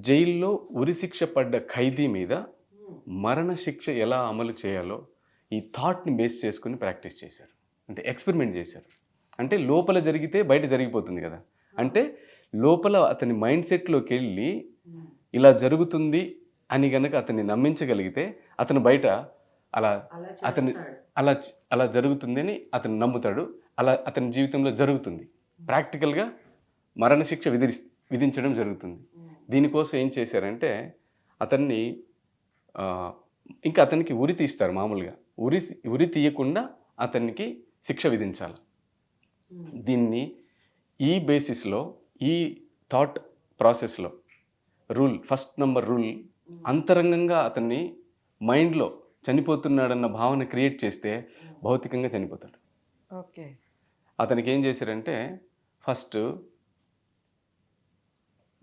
జైల్లో ఉరిశిక్ష పడ్డ ఖైదీ మీద మరణ శిక్ష ఎలా అమలు చేయాలో ఈ థాట్ని బేస్ చేసుకుని ప్రాక్టీస్ చేశారు. అంటే ఎక్స్పెరిమెంట్ చేశారు. అంటే లోపల జరిగితే బయట జరిగిపోతుంది కదా. అంటే లోపల అతని మైండ్ సెట్లోకి వెళ్ళి ఇలా జరుగుతుంది అని గనక అతన్ని నమ్మించగలిగితే అతను బయట అలా అతని అలా అలా జరుగుతుందని అతను నమ్ముతాడు. అలా అతని జీవితంలో జరుగుతుంది. ప్రాక్టికల్గా మరణశిక్ష విధి విధించడం జరుగుతుంది. దీనికోసం ఏం చేశారంటే అతన్ని ఇంకా అతనికి ఉరి తీస్తారు మామూలుగా. ఉరి ఉరి తీయకుండా అతనికి శిక్ష విధించాలి. దీన్ని ఈ బేసిస్లో ఈ థాట్ ప్రాసెస్లో రూల్ ఫస్ట్ నంబర్ రూల్ అంతరంగంగా అతన్ని మైండ్లో చనిపోతున్నాడన్న భావన క్రియేట్ చేస్తే భౌతికంగా చనిపోతాడు. ఓకే. అతనికి ఏం చేశారంటే ఫస్ట్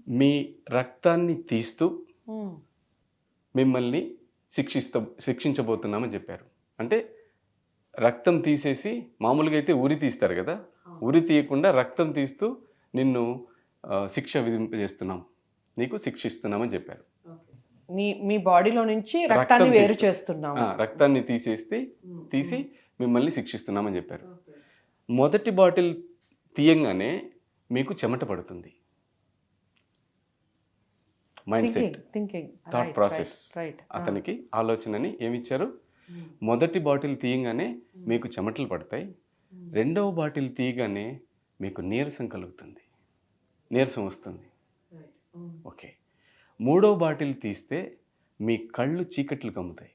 మీ రక్తాన్ని తీస్తూ మిమ్మల్ని శిక్షిస్త శిక్షించబోతున్నామని చెప్పారు. అంటే రక్తం తీసేసి మామూలుగా అయితే ఉరి తీస్తారు కదా? ఉరి తీయకుండా రక్తం తీస్తూ నిన్ను శిక్ష విధింపజేస్తున్నాం నీకు శిక్షిస్తున్నామని చెప్పారు. మీ మీ బాడీలో నుంచి రక్తాన్ని వేరు చేస్తున్నాం రక్తాన్ని తీసేస్తే తీసి మిమ్మల్ని శిక్షిస్తున్నామని చెప్పారు. మొదటి బాటిల్ తీయంగానే మీకు చెమట పడుతుంది. Mind set thinking thought process right అతనికి ఆలోచనని ఏమిచ్చారు? మొదటి బాటిల్ తీయగానే మీకు చెమటలు పడతాయి. రెండవ బాటిల్ తీయగానే మీకు నీరసం కలుగుతుంది. నీరసం వస్తుంది. ఓకే. మూడవ బాటిల్ తీస్తే మీ కళ్ళు చీకట్లు కమ్ముతాయి.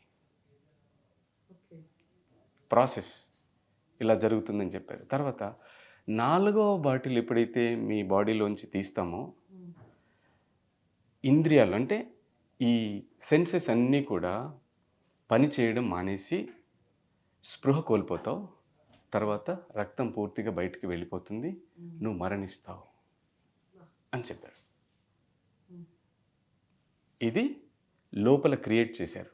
ప్రాసెస్ ఇలా జరుగుతుందని చెప్పారు. తర్వాత నాలుగవ బాటిల్ ఎప్పుడైతే మీ బాడీలోంచి తీస్తామో ఇంద్రియాలు అంటే ఈ సెన్సెస్ అన్నీ కూడా పని చేయడం మానేసి స్పృహ కోల్పోతావు తర్వాత రక్తం పూర్తిగా బయటికి వెళ్ళిపోతుంది నువ్వు మరణిస్తావు అని చెప్పారు. ఇది లోపల క్రియేట్ చేశారు.